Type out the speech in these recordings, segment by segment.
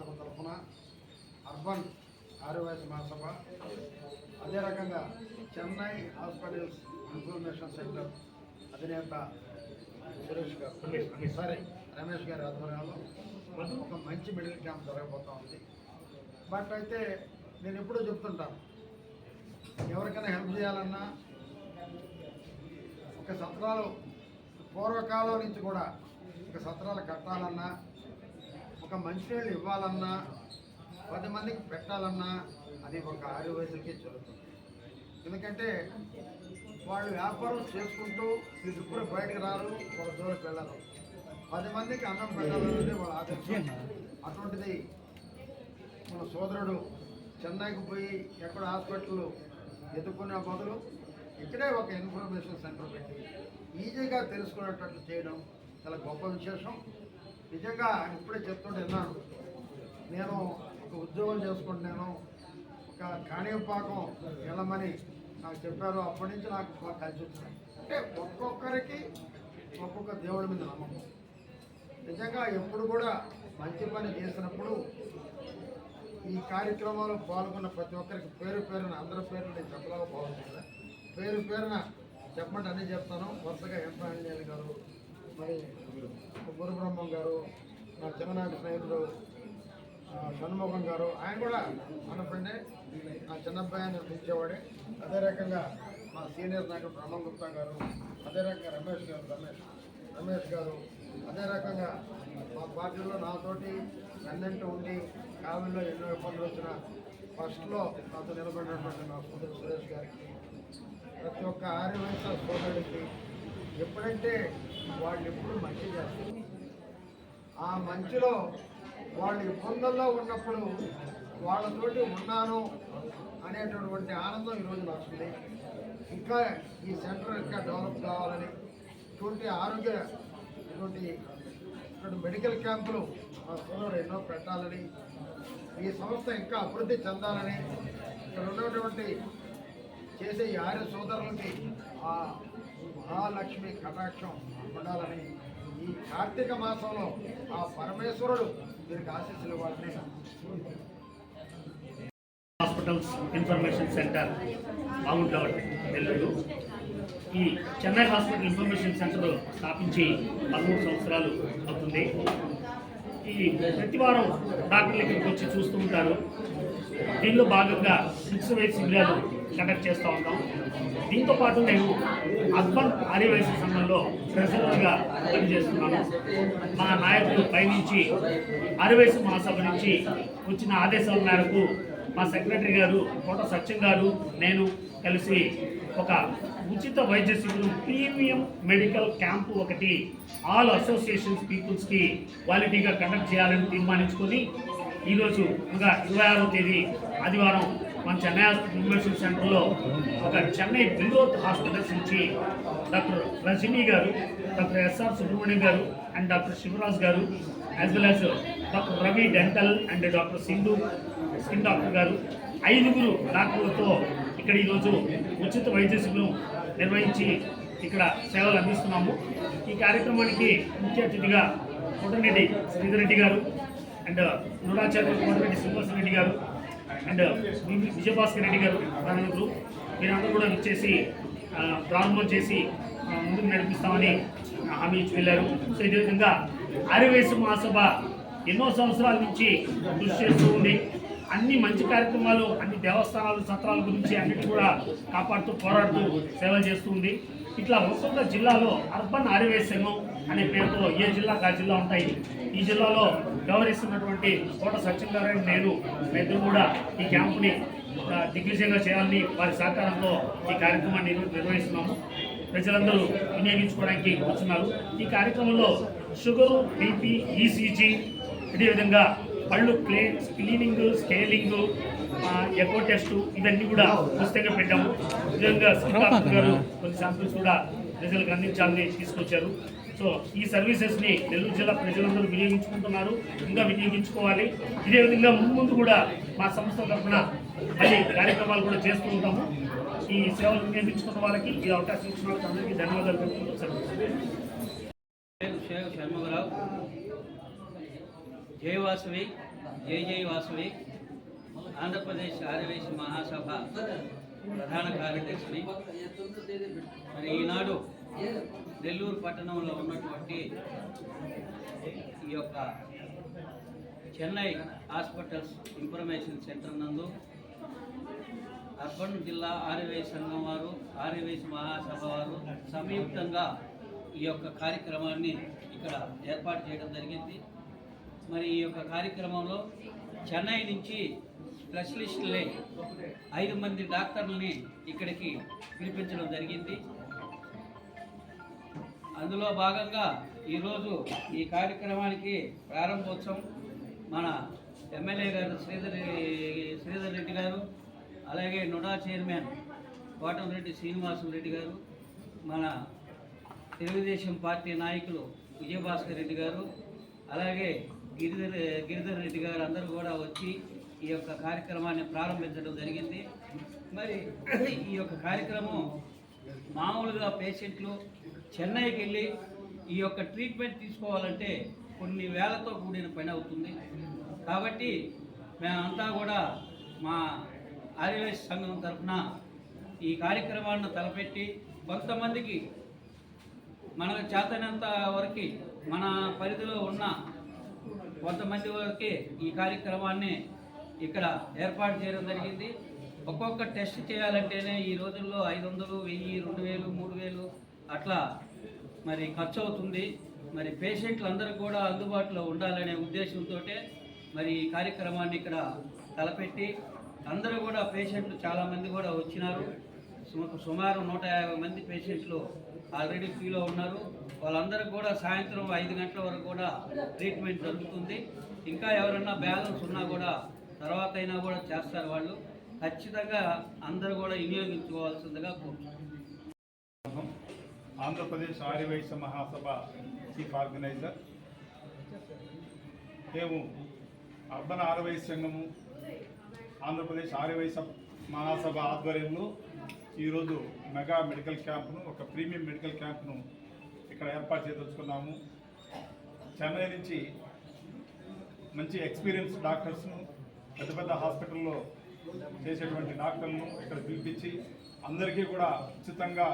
మహాసభ తరఫున అర్బన్ ఆర్యవైశ్య మహాసభ అదే రకంగా చెన్నై హాస్పిటల్స్ ఇన్ఫర్మేషన్ సెంటర్ అధినేత సురేష్ గారు. సరే రమేష్ గారి ఆధ్వర్యంలో ఒక మంచి మెడికల్ క్యాంప్ జరగబోతా ఉంది. బట్ అయితే నేను ఎప్పుడూ చెప్తుంటాను ఎవరికైనా హెల్ప్ చేయాలన్నా ఒక సత్రాలు పూర్వకాలం నుంచి కూడా ఒక సత్రాలు కట్టాలన్నా ఒక మంచినీళ్ళు ఇవ్వాలన్నా పది మందికి పెట్టాలన్నా అది ఒక ఆరు వయసులకే జరుగుతుంది ఎందుకంటే వాళ్ళు వ్యాపారం చేసుకుంటూ వీళ్ళు ఇప్పుడు బయటకు రారు వాళ్ళ దూరం వెళ్ళరు. పది మందికి అన్నం పెట్టాలన్నది వాళ్ళ ఆదర్శం. అటువంటిది మన సోదరుడు చెన్నైకి పోయి ఎక్కడ హాస్పిటల్ ఎదుర్కొనే బదులు ఇక్కడే ఒక ఇన్ఫర్మేషన్ సెంటర్ పెట్టి ఈజీగా తెలుసుకునేటట్లు చేయడం చాలా గొప్ప విశేషం. నిజంగా ఇప్పుడే చెప్తుంటే విన్నాను. నేను ఒక ఉద్యోగం చేసుకుంటున్నాను. ఒక కాణిపాకం వెళ్ళమని నాకు చెప్పారు. అప్పటి నుంచి నాకు బాగా కలిసి వచ్చింది. అంటే ఒక్కొక్కరికి ఒక్కొక్క దేవుడి మీద నమ్మకం. నిజంగా ఎప్పుడు కూడా మంచి పని చేసినప్పుడు ఈ కార్యక్రమంలో పాల్గొన్న ప్రతి ఒక్కరికి పేరు పేరున అందరి పేరు నేను చెప్పలేక బాగుంటుంది పేరు పేరున చెప్పమంటే అన్నీ చెప్తాను. వరుసగా ఎంపీ గారు మరి గురుబ్రహ్మం గారు నా చిన్ననాటి స్నేహితుడు షణ్ముఖం గారు ఆయన కూడా మన ఫ్రెండే. నా చిన్నబ్బాయి అని పిలిచేవాడే. అదే రకంగా మా సీనియర్ నాయకుడు బ్రహ్మం గుప్తా గారు అదే రకంగా రమేష్ గారు రమేష్ రమేష్ గారు అదే రకంగా మా పార్టీలో నాతోటి వెన్నంటూ ఉండి కాలంలో ఎన్నో ఇబ్బందులు వచ్చిన ఫస్ట్లో నాతో నిలబడినటువంటి నా సోదరు సురేష్ గారికి ప్రతి ఒక్క ఆర్యవైశ్య సోదరుడికి ఎప్పుడంటే వాళ్ళు ఎప్పుడు మంచి చేస్తారు? ఆ మంచిలో వాళ్ళు ఇబ్బందుల్లో ఉన్నప్పుడు వాళ్ళతోటి ఉన్నాను అనేటటువంటి ఆనందం ఈరోజు నాకు ఇంకా ఈ సెంటర్ ఇంకా డెవలప్ కావాలని ఇటువంటి ఆరోగ్య ఇటువంటి ఇక్కడ మెడికల్ క్యాంపులు మా స్కూల్లో ఎన్నో పెట్టాలని ఈ సంస్థ ఇంకా అభివృద్ధి చెందాలని ఇక్కడ ఉన్నటువంటి చేసే ఈ ఆర్య సోదరులకి ఆ మహాలక్ష్మి కటాక్షం ఉండాలని ఈ కార్తీక మాసంలో ఆ పరమేశ్వరుడు మీరు ఆశీస్సులు వాళ్ళని హాస్పిటల్స్ ఇన్ఫర్మేషన్ సెంటర్ బాగుండవటి నెల్లూరు. ఈ చెన్నై హాస్పిటల్ ఇన్ఫర్మేషన్ సెంటర్ స్థాపించి పదమూడు సంవత్సరాలు అవుతుంది. ఈ ప్రతి వారం డాక్టర్లు ఇక్కడికి వచ్చి చూస్తూ ఉంటారు. దీనిలో భాగంగా సిక్స్ వే శిబిరాలు కండక్ట్ చేస్తూ ఉంటాం. దీంతో పాటు నేను అర్బన్ ఆదివాసీ సంఘంలో ప్రెసిడెంట్గా పనిచేస్తున్నాను. మా నాయకులు పయనించి ఆదివాసీ మహాసభ నుంచి వచ్చిన ఆదేశాల మేరకు మా సెక్రటరీ గారు కోట సత్యం గారు నేను కలిసి ఒక ఉచిత వైద్య శిబిరం ప్రీమియం మెడికల్ క్యాంపు ఒకటి ఆల్ అసోసియేషన్స్ పీపుల్స్కి క్వాలిటీగా కండక్ట్ చేయాలని తీర్మానించుకొని ఈరోజు ఇంకా ఇరవై ఆరో తేదీ ఆదివారం మన చెన్నై హాస్పిటల్ సెంటర్లో ఒక చెన్నై బిల్రోత్ హాస్పిటల్స్ నుంచి డాక్టర్ రజనీ గారు డాక్టర్ ఎస్ఆర్ సుబ్రహ్మణ్యం గారు అండ్ డాక్టర్ శివరాజ్ గారు as well as doctor Ravi dental and doctor Sindhu skin doctor గారు ఐదుగురు డాక్టర్లతో ఇక్కడ ఈరోజు ఉచిత వైద్య శిబిరం నిర్వహించి ఇక్కడ సేవలు అందిస్తున్నాము. ఈ కార్యక్రమానికి ముఖ్య అతిథిగా కోటరెడ్డి శ్రీధర్ రెడ్డి గారు అండ్ నూరాచార్య కోటరెడ్డి శ్రీనివాసరెడ్డి గారు అండ్ విజయభాస్కర్ రెడ్డి గారు ప్రధానమంత్రులు మీరందరూ కూడా వచ్చేసి ప్రారంభం చేసి ముందుకు నడిపిస్తామని హామీ ఇచ్చి వెళ్ళారు. సో ఇదే విధంగా ఆర్యవేశ మహాసభ ఎన్నో సంవత్సరాల నుంచి కృషి చేస్తూ ఉంది. అన్ని మంచి కార్యక్రమాలు అన్ని దేవస్థానాలు సత్రాల గురించి అన్నిటి కూడా కాపాడుతూ పోరాడుతూ సేవలు చేస్తూ ఉంది. ఇట్లా ఒక్కొక్క జిల్లాలో అర్బన్ ఆర్యవేశ సంఘం అనే పేరుతో ఏ జిల్లాకు ఆ జిల్లా ఉంటాయి. ఈ జిల్లాలో వ్యవహరిస్తున్నటువంటి కోట సత్యనారాయణ నేను ఇద్దరు కూడా ఈ క్యాంపుని దిగ్విజయంగా చేయాలని వారి సహకారంతో ఈ కార్యక్రమాన్ని నిర్వ- నిర్వహిస్తున్నాము. ప్రజలందరూ వినియోగించుకోవడానికి వస్తున్నారు. ఈ కార్యక్రమంలో షుగరు బీపీ ఈసీజీ అదేవిధంగా పళ్ళు clay cleaning scaling echo test ఇవన్నీ కూడా ఉచితంగా పెట్టాము. విధంగా గారు కొన్ని శాంపిల్స్ కూడా ప్రజలకు అందించాలని తీసుకొచ్చారు. సో ఈ సర్వీసెస్ని నెల్లూరు జిల్లా ప్రజలందరూ వినియోగించుకుంటున్నారు ఇంకా వినియోగించుకోవాలి. ఇదే విధంగా ముందు కూడా మా సంస్థ తరఫున మళ్ళీ కార్యక్రమాలు కూడా చేస్తూ ఉంటాము. ఈ సేవలు వినియోగించుకున్న వాళ్ళకి ఈ అవకాశం ఇచ్చిన వాళ్ళకి అందరికీ ధన్యవాదాలు తెలుపుతున్నాం సెలవు. పేరు షేక్ జై వాసవి ఆంధ్రప్రదేశ్ ఆదివేశ మహాసభ ప్రధాన కార్యదర్శిని. మరి ఈనాడు నెల్లూరు పట్టణంలో ఉన్నటువంటి ఈ యొక్క చెన్నై హాస్పిటల్స్ ఇన్ఫర్మేషన్ సెంటర్ నందు అర్బన్ జిల్లా ఆర్యవేశ సంఘం వారు ఆర్యవేశ మహాసభ వారు సంయుక్తంగా ఈ యొక్క కార్యక్రమాన్ని ఇక్కడ ఏర్పాటు చేయడం జరిగింది. మరి ఈ యొక్క కార్యక్రమంలో చెన్నై నుంచి స్పెషలిస్టులే ఐదు మంది డాక్టర్లని ఇక్కడికి పిలిపించడం జరిగింది. అందులో భాగంగా ఈరోజు ఈ కార్యక్రమానికి ప్రారంభోత్సవం మన ఎమ్మెల్యే గారు శ్రీధర్ శ్రీధర్ రెడ్డి గారు అలాగే నుడా చైర్మన్ కోటంరెడ్డి శ్రీనివాసం రెడ్డి గారు మన తెలుగుదేశం పార్టీ నాయకులు విజయభాస్కర్ రెడ్డి గారు అలాగే గిరిధర్ గిరిధర్ రెడ్డి గారు అందరూ కూడా వచ్చి ఈ యొక్క కార్యక్రమాన్ని ప్రారంభించడం జరిగింది. మరి ఈ యొక్క కార్యక్రమం మామూలుగా పేషెంట్లు చెన్నైకి వెళ్ళి ఈ యొక్క ట్రీట్మెంట్ తీసుకోవాలంటే కొన్ని వేలతో కూడిన పని అవుతుంది. కాబట్టి మేమంతా కూడా మా ఆదివాసీ సంఘం తరఫున ఈ కార్యక్రమాలను తలపెట్టి కొంతమందికి మనకు చేతనంత వరకు మన పరిధిలో ఉన్న కొంతమంది వరకే ఈ కార్యక్రమాన్ని ఇక్కడ ఏర్పాటు చేయడం జరిగింది. ఒక్కొక్క టెస్ట్ చేయాలంటేనే ఈ రోజుల్లో ఐదు వందలు వెయ్యి రెండు వేలు మూడు వేలు అట్లా మరి ఖర్చు అవుతుంది మరి పేషెంట్లు అందరూ కూడా అందుబాటులో ఉండాలనే ఉద్దేశంతో మరి ఈ కార్యక్రమాన్ని ఇక్కడ తలపెట్టి అందరూ కూడా పేషెంట్లు చాలామంది కూడా వచ్చినారు. సుమారు నూట యాభై మంది పేషెంట్లు ఆల్రెడీ క్యూలో ఉన్నారు. వాళ్ళందరూ కూడా సాయంత్రం ఐదు గంటల వరకు కూడా ట్రీట్మెంట్ జరుగుతుంది. ఇంకా ఎవరన్నా బ్యాలెన్స్ ఉన్నా కూడా తర్వాత అయినా కూడా చేస్తారు వాళ్ళు. ఖచ్చితంగా అందరూ కూడా వినియోగించుకోవాల్సిందిగా కోరుతున్నాను ఆంధ్రప్రదేశ్ ఆర్యవైశ్య మహాసభ చీఫ్ ఆర్గనైజర్. మేము అర్బన్ ఆర్యవైశ్య సంఘము ఆంధ్రప్రదేశ్ ఆర్యవైశ్య మహాసభ ఆధ్వర్యంలో ఈరోజు మెగా మెడికల్ క్యాంప్ను ఒక ప్రీమియం మెడికల్ క్యాంప్ను ఇక్కడ ఏర్పాటు చేయదలుచుకున్నాము చెన్నై నుంచి మంచి ఎక్స్పీరియన్స్ డాక్టర్స్ను పెద్ద పెద్ద హాస్పిటల్లో చేసేటువంటి డాక్టర్లను ఇక్కడ పిలిపించి అందరికీ కూడా ఉచితంగా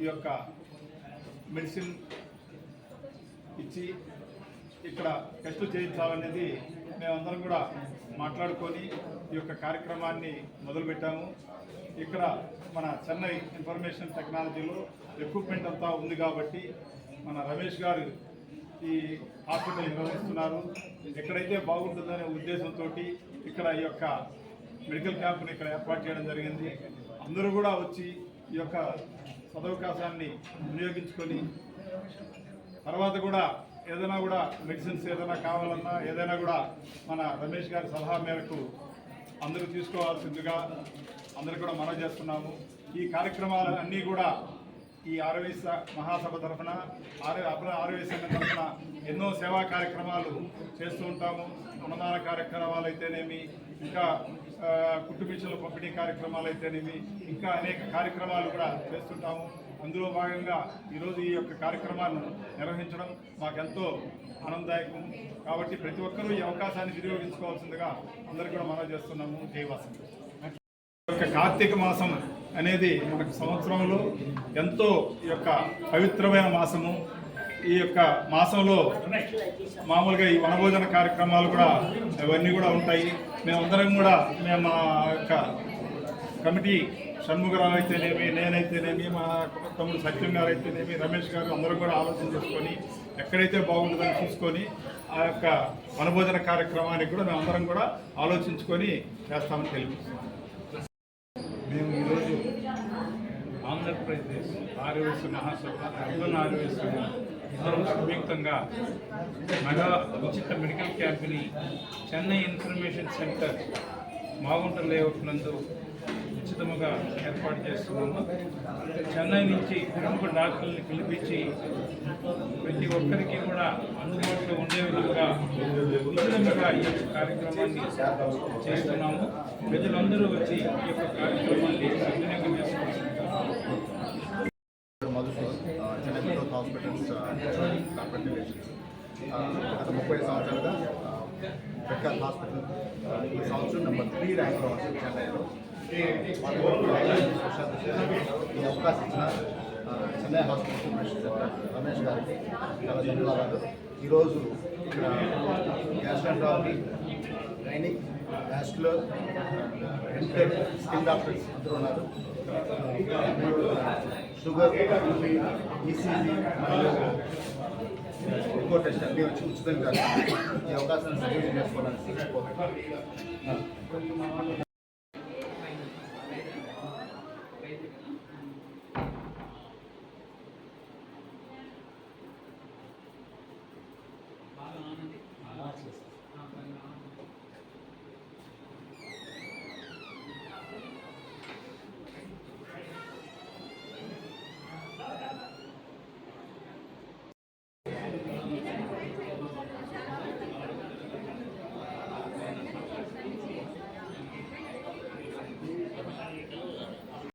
ఈ యొక్క మెడిసిన్ ఇచ్చి ఇక్కడ టెస్ట్ చేయించాలనేది మేమందరం కూడా మాట్లాడుకొని ఈ యొక్క కార్యక్రమాన్ని మొదలుపెట్టాము. ఇక్కడ మన చెన్నై ఇన్ఫర్మేషన్ టెక్నాలజీలో ఎక్విప్మెంట్ అంతా ఉంది కాబట్టి మన రమేష్ గారు ఈ హాస్పిటల్ నిర్వహిస్తున్నారు. ఎక్కడైతే బాగుంటుందనే ఉద్దేశంతో ఇక్కడ ఈ యొక్క మెడికల్ క్యాంప్ని ఇక్కడ ఏర్పాటు చేయడం జరిగింది. అందరూ కూడా వచ్చి ఈ యొక్క సదవకాశాన్ని వినియోగించుకొని తర్వాత కూడా ఏదైనా కూడా మెడిసిన్స్ ఏదైనా కావాలన్నా ఏదైనా కూడా మన రమేష్ గారి సలహా మేరకు అందరూ తీసుకోవాల్సిందిగా అందరూ కూడా మనం చేస్తున్నాము. ఈ కార్యక్రమాలన్నీ కూడా ఈ ఆర్వైస్ మహాసభ తరఫున ఆర్య ఆర్వైస్ సంఘం తరఫున ఎన్నో సేవా కార్యక్రమాలు చేస్తూ ఉంటాము. అన్నదాన కార్యక్రమాలు అయితేనేమి ఇంకా ఆ, పంపిణీ కార్యక్రమాలు అయితేనేమి ఇంకా అనేక కార్యక్రమాలు కూడా చేస్తుంటాము అందులో భాగంగా ఈరోజు ఈ యొక్క కార్యక్రమాన్ని నిర్వహించడం మాకెంతో ఆనందదాయకం. కాబట్టి ప్రతి ఒక్కరూ ఈ అవకాశాన్ని వినియోగించుకోవాల్సిందిగా అందరికీ కూడా మనం చేస్తున్నాము. జయవాసం ఈ యొక్క కార్తీక మాసం అనేది మనకు సంవత్సరంలో ఎంతో ఈ యొక్క పవిత్రమైన మాసము. ఈ యొక్క మాసంలో మామూలుగా ఈ వనభోజన కార్యక్రమాలు కూడా అవన్నీ కూడా ఉంటాయి. మేమందరం కూడా మేము మా యొక్క కమిటీ షణ్ముఖరావు అయితేనేమి నేనైతేనేమి మా తమ్ముడు సత్యం గారు అయితేనేమి రమేష్ గారు అందరూ కూడా ఆలోచన చేసుకొని ఎక్కడైతే బాగుంటుందని చూసుకొని ఆ యొక్క వనభోజన కార్యక్రమానికి కూడా మేమందరం కూడా ఆలోచించుకొని చేస్తామని తెలియజేస్తున్నాం. మేము ఆంధ్రప్రదేశ్ ఆర్యవేశ మహాసభ అర్బన్ ఆర్యవేశ ఇద్దరం సంయుక్తంగా మెగా ఉచిత medical క్యాంప్ని Chennai information centre Magunta layout నందు ఖచ్చితంగా ఏర్పాటు చేస్తున్నాము. చెన్నై నుంచి ప్రముఖ డాక్టర్ని పిలిపించి ప్రతి ఒక్కరికి కూడా అందుబాటులో ఉండే విధంగా విధంగా ఈ యొక్క కార్యక్రమాన్ని చేస్తున్నాము. ప్రజలందరూ వచ్చి ఈ యొక్క కార్యక్రమాన్ని సద్వినియోగం చేసుకోవాల్సిందిగా మధుసూదన్ చెన్నై హాస్పిటల్స్ గత ముప్పై సంవత్సరాలుగా ప్రఖ్యాత్ హాస్పిటల్ ఈ సంవత్సరం నెంబర్ త్రీ ర్యాంక్లో ఉంది చెన్నైలో. ఈ అవకాశం ఇచ్చిన చెన్నై హాస్పిటల్ రమేష్ గారికి చాలా ధన్యవాదాలు. ఈరోజు ఇక్కడ gastroenterology gynaec vascular ENT skin doctors అందరూ ఉన్నారు. షుగర్ ఈసీజీ మరియు ఇంకో టెస్ట్ అన్నీ వచ్చి ఉచితంగా ఈ అవకాశాన్ని సద్వినియోగం చేసుకోవడానికి